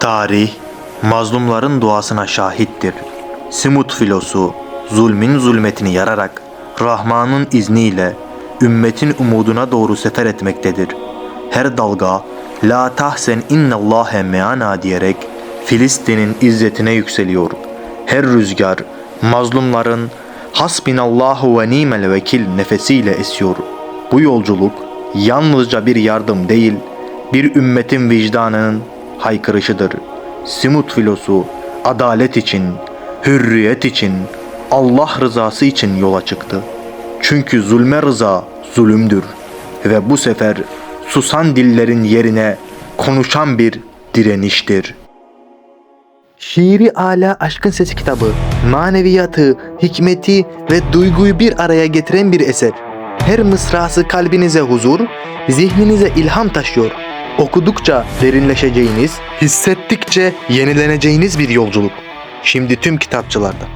Tarih, mazlumların duasına şahittir. Simut filosu, zulmin zulmetini yararak, Rahman'ın izniyle, ümmetin umuduna doğru sefer etmektedir. Her dalga, La tahsen innallâhe meana diyerek, Filistin'in izzetine yükseliyor. Her rüzgar, mazlumların, Hasbinallahu ve nimel vekil nefesiyle esiyor. Bu yolculuk, yalnızca bir yardım değil, bir ümmetin vicdanının haykırışıdır. Simut filosu adalet için, hürriyet için, Allah rızası için yola çıktı. Çünkü zulme rıza zulümdür ve bu sefer susan dillerin yerine konuşan bir direniştir. Şiiri Ala Aşkın Sesi kitabı, maneviyatı, hikmeti ve duyguyu bir araya getiren bir eser. Her mısrası kalbinize huzur, zihninize ilham taşıyor. Okudukça derinleşeceğiniz, hissettikçe yenileneceğiniz bir yolculuk. Şimdi tüm kitapçılarda.